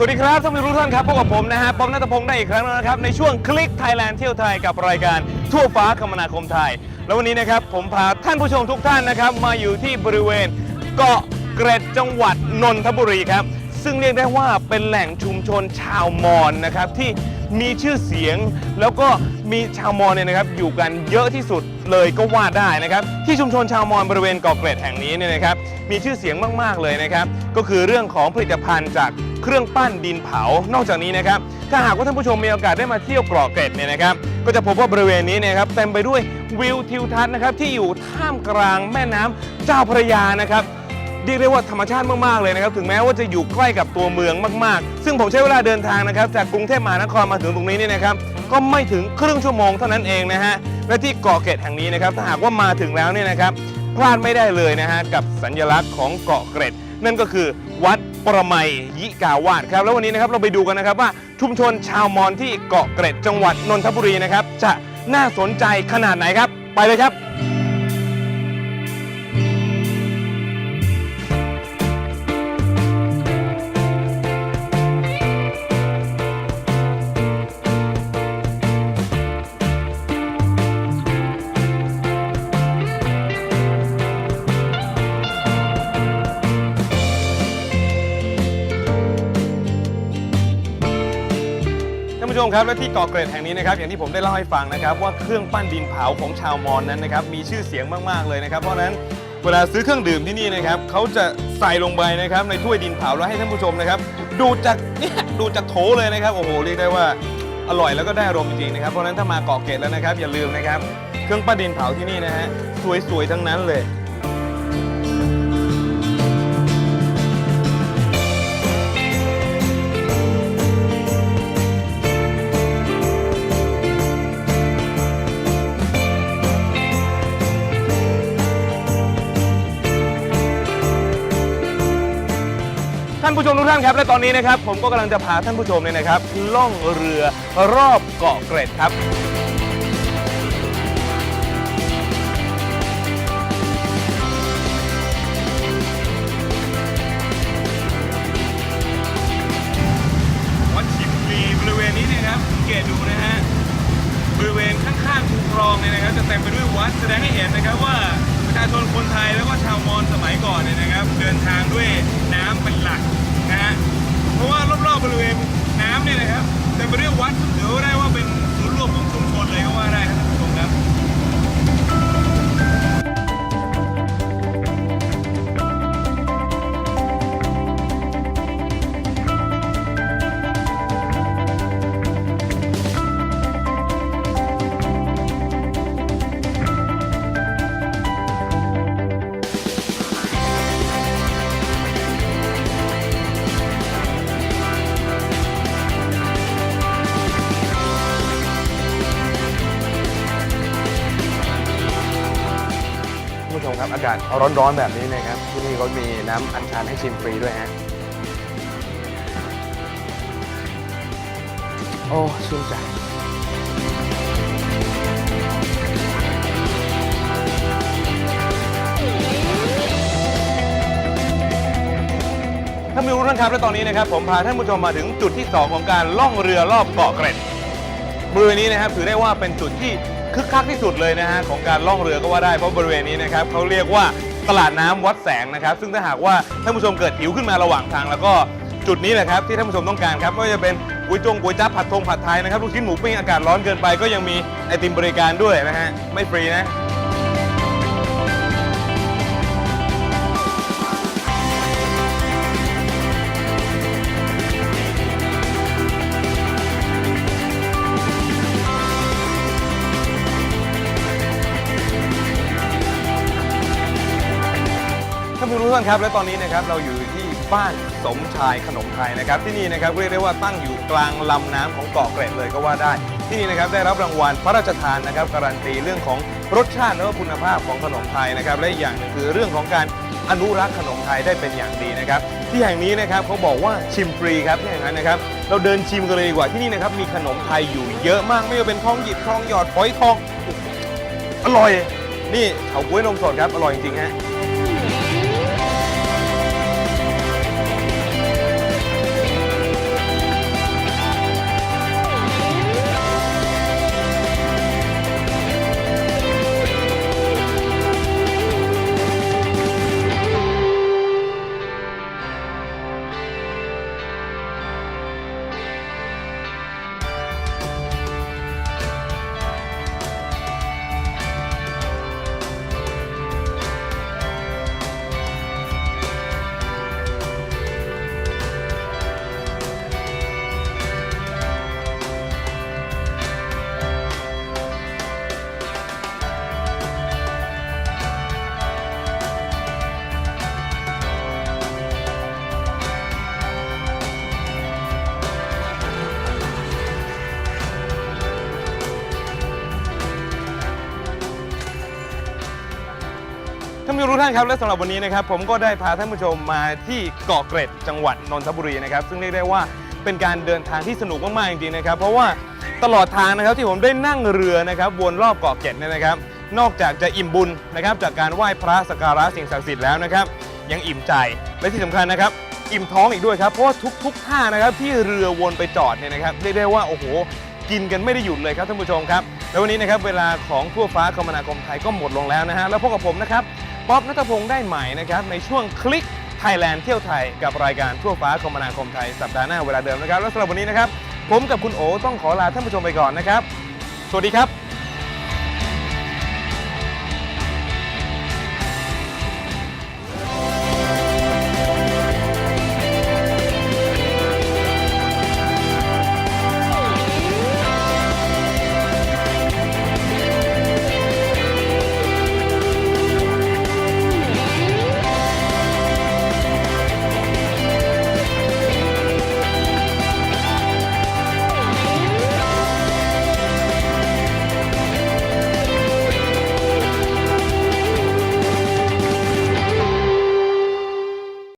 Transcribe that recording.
สวัสดีครับท่านผู้ชมทุกท่านครับพบกับผมนะฮะป๊อมนัทพงศ์ได้อีกครั้งแล้วนะครับ ในช่วงคลิกไทยแลนด์เที่ยวไทยกับรายการทั่วฟ้าคมนาคมไทย แล้ววันนี้นะครับผมพาท่านผู้ชมทุกท่านนะครับ มาอยู่ที่บริเวณเกาะเกร็ดจังหวัดนนทบุรีครับ ซึ่งเรียกได้ว่าเป็นแหล่งชุมชนชาวมอญนะครับที่ มีชื่อเสียง แล้วก็มีชาวมอญเนี่ยนะครับ อยู่กันเยอะที่สุดเลยก็ว่าได้นะครับ ที่ชุมชนชาวมอญบริเวณเกาะเกร็ดแห่งนี้เนี่ยนะครับ มีชื่อเสียงมากๆเลยนะครับ ก็คือเรื่องของผลิตภัณฑ์จากเครื่องปั้นดินเผา นอกจากนี้นะครับ ถ้าหากว่าท่านผู้ชมมีโอกาสได้มาเที่ยวเกาะเกร็ดเนี่ยนะครับ ก็จะพบว่าบริเวณนี้เนี่ยครับเต็มไปด้วยวิวทิวทัศน์นะครับที่อยู่ท่ามกลางแม่น้ำเจ้าพระยานะครับ เรียกได้ว่าธรรมชาติมากๆเลยนะครับถึงแม้ว่าจะอยู่ใกล้กับตัวเมืองมากๆ ซึ่งผมใช้เวลาเดินทางนะครับจากกรุงเทพมหานครมาถึงตรงนี้เนี่ยนะครับก็ไม่ถึงครึ่งชั่วโมงเท่านั้นเองนะฮะและที่เกาะเกร็ดแห่งนี้นะครับถ้าหากว่ามาถึงแล้วเนี่ยนะครับพลาดไม่ได้เลยนะฮะกับสัญลักษณ์ของเกาะเกร็ด นั่นก็คือวัดประไมยิกาวาสครับแล้ววันนี้นะครับเราไปดูกันนะครับว่าชุมชนชาวมอญที่เกาะเกร็ดจังหวัดนนทบุรีนะครับจะน่าสนใจขนาดไหนครับ ไปเลยครับ มครับและที่เกาะเกร็ดแห่งนี้นะครับอย่างที่ผมได้เล่าให้ฟังนะครับว่าเครื่องปั้นดินเผาของชาวมอญนั้นนะครับมีชื่อเสียงมากๆเลยนะครับ เพราะฉะนั้นเวลาซื้อเครื่องดื่มที่นี่นะครับเขาจะใส่ลงไปนะครับในถ้วยดินเผาแล้วให้ท่านผู้ชมนะครับ ดูดจากเนี่ยดูดจากโถเลยนะครับโอ้โหเรียกได้ว่าอร่อยแล้วก็ได้อารมณ์จริงๆนะครับเพราะฉะนั้นถ้ามาเกาะเกร็ดแล้วนะครับอย่าลืมนะครับ เครื่องปั้นดินเผาที่นี่นะฮะสวยๆทั้งนั้นเลย ผู้ชมทุกท่านครับและตอนนี้นะครับผมก็กำลังจะพาท่านผู้ชมเนี่ยนะครับล่องเรือรอบเกาะเกร็ดครับ วัดชิมพลีบริเวณนี้เนยนะครับสังเกตดูนะฮะบริเวณข้างๆคูคลองเนี่ยนะครับ จะเต็มไปด้วยวัดแสดงให้เห็นนะครับว่าประชาชนคนไทยแล้วก็ชาวมอญสมัยก่อนเนี่ยนะครับ เดินทางด้วยน้ำเป็นหลักนะฮะเพราะว่ารอบๆบริเวณน้ำเนี่ย นะครับเต็มไปด้วยวัดถือว่าได้ว่าเป็นากาศร้อนๆแบบนี้นะครับ ที่นี่ก็มีน้ำอัญชันให้ชิมฟรีด้วยฮะ โอ้ชื่นใจท่านผู้ชมทุกท่านครับและตอนนี้นะครับ ผมพาท่านผู้ชมมาถึงจุดที่ 2 ของการล่องเรือรอบเกาะเกร็ดบริเวณนี้นะครับถือได้ว่าเป็นจุดที่ คึกคักที่สุดเลยนะฮะของการล่องเรือก็ว่าได้เพราะบริเวณนี้นะครับเขาเรียกว่าตลาดน้ำวัดแสงนะครับ ซึ่งถ้าหากว่าท่านผู้ชมเกิดหิวขึ้นมาระหว่างทาง แล้วก็จุดนี้แหละครับที่ท่านผู้ชมต้องการครับไม่ว่าจะเป็นก๋วยจงก๋วยจั๊บผัดทงผัดไทยนะครับลูกชิ้นหมูปิ้งอากาศร้อนเกินไปก็ยังมีไอติมบริการด้วยนะฮะไม่ฟรีนะ ท่านผู้ชมทุกท่านครับและตอนนี้นะครับเราอยู่ที่บ้านสมชายขนมไทยนะครับ ที่นี่นะครับเรียกได้ว่าตั้งอยู่กลางลำน้ำของเกาะเกร็ดเลยก็ว่าได้ ที่นี่นะครับได้รับรางวัลพระราชทานนะครับการันตีเรื่องของรสชาติและก็คุณภาพของขนมไทยนะครับและอีกอย่างหนึงคือเรื่องของการอนุรักษ์ขนมไทยได้เป็นอย่างดีนะครับ ที่แห่งนี้นะครับเขาบอกว่าชิมฟรีครับที่แห่งนั้นนะครับ เราเดินชิมกันเลยดีกว่าที่นี่นะครับมีขนมไทยอยู่เยอะมากไม่ว่าเป็นทองหยิบทองหยอดฝอยทองอร่อย นี่เฉาก๊วยนมสดครับอร่อยจริงๆฮะ ท่านผู้ชมทุกท่านครับและสำหรับวันนี้นะครับผมก็ได้พาท่านผู้ชมมาที่เกาะเกร็ดจังหวัดนนทบุรีนะครับซึ่งเรียกได้ว่าเป็นการเดินทางที่สนุกมากๆจริงๆนะครับ เพราะว่าตลอดทางนะครับที่ผมได้นั่งเรือนะครับวนรอบเกาะเกร็ดเนี่ยนะครับ นอกจากจะอิ่มบุญนะครับจากการไหว้พระสักการะสิ่งศักดิ์สิทธิ์แล้วนะครับยังอิ่มใจและที่สำคัญนะครับ อิ่มท้องอีกด้วยครับเพราะว่าทุกๆท่านะครับที่เรือวนไปจอดเนี่ยนะครับเรียกได้ว่าโอ้โห กินกันไม่ได้หยุดเลยครับท่านผู้ชมครับ แล้ววันนี้นะครับเวลาของทั่วฟ้าคมนาคมไทยก็หมดลงแล้วนะฮะแล้วพบกับผมนะครับ ป๊อบนัทพงศ์ได้ใหม่นะครับในช่วงคลิกไทยแลนด์เที่ยวไทยกับรายการทั่วฟ้าคมนาคมไทยสัปดาห์หน้าเวลาเดิมนะครับ แล้วสำหรับวันนี้นะครับ ผมกับคุณโอต้องขอลาท่านผู้ชมไปก่อนนะครับ สวัสดีครับ